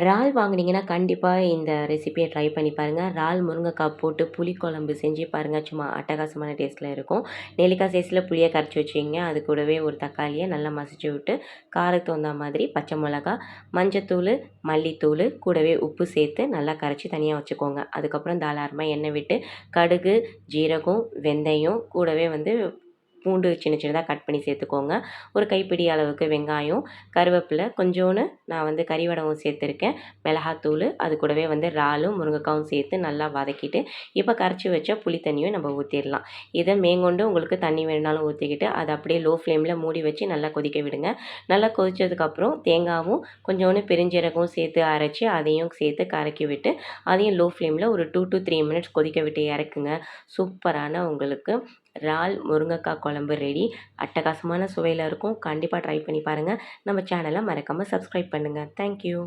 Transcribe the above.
இறால் வாங்குனீங்கன்னா கண்டிப்பாக இந்த ரெசிபியை ட்ரை பண்ணி பாருங்கள் இறால் முருங்கைக்காய் போட்டு புளிக்குழம்பு செஞ்சு பாருங்கள் சும்மா அட்டகாசமான டேஸ்ட்டில் இருக்கும். நெல்லிக்காய் சைஸில் புளியை கரைச்சி வச்சுங்க அது கூடவே ஒரு தக்காளியை நல்லா மசிச்சு விட்டு காரத்துக்கு தகுந்த மாதிரி பச்சை மிளகா மஞ்சத்தூள் மல்லித்தூள் கூடவே உப்பு சேர்த்து நல்லா கரைச்சி தனியாக வச்சுக்கோங்க. அதுக்கப்புறம் தாராளமாக எண்ணெய் விட்டு கடுகு ஜீரகம் வெந்தயம் கூடவே வந்து பூண்டு சின்ன சின்னதாக கட் பண்ணி சேர்த்துக்கோங்க. ஒரு கைப்பிடி அளவுக்கு வெங்காயம் கருவேப்பிலை கொஞ்சோன்னு நான் வந்து கறிவடவும் சேர்த்துருக்கேன். மிளகாத்தூள் அது கூடவே வந்து இறாலும் முருங்கைக்காவும் சேர்த்து நல்லா வதக்கிட்டு இப்போ கரைச்சி வச்ச புளி தண்ணியும் நம்ம ஊற்றிடலாம் இதை மேங்கொண்டு உங்களுக்கு தண்ணி வேணுனாலும் ஊற்றிக்கிட்டு அதை அப்படியே லோ ஃப்ளேமில் மூடி வச்சு நல்லா கொதிக்க விடுங்க. நல்லா கொதித்ததுக்கப்புறம் தேங்காவும் கொஞ்சோண்டு பெருஞ்சீரகம் சேர்த்து அரைச்சி அதையும் சேர்த்து கறக்கி விட்டு அதையும் லோ ஃப்ளேமில் ஒரு டூ டு த்ரீ மினிட்ஸ் கொதிக்க விட்டு இறக்குங்க. சூப்பரான உங்களுக்கு இறால் முருங்கைக்காய் குழம்பு ரெடி அட்டகாசமான சுவையில் இருக்கும். கண்டிப்பாக ட்ரை பண்ணி பாருங்கள் நம்ம சேனலை மறக்காமல் சப்ஸ்கிரைப் பண்ணுங்கள் தேங்க்யூ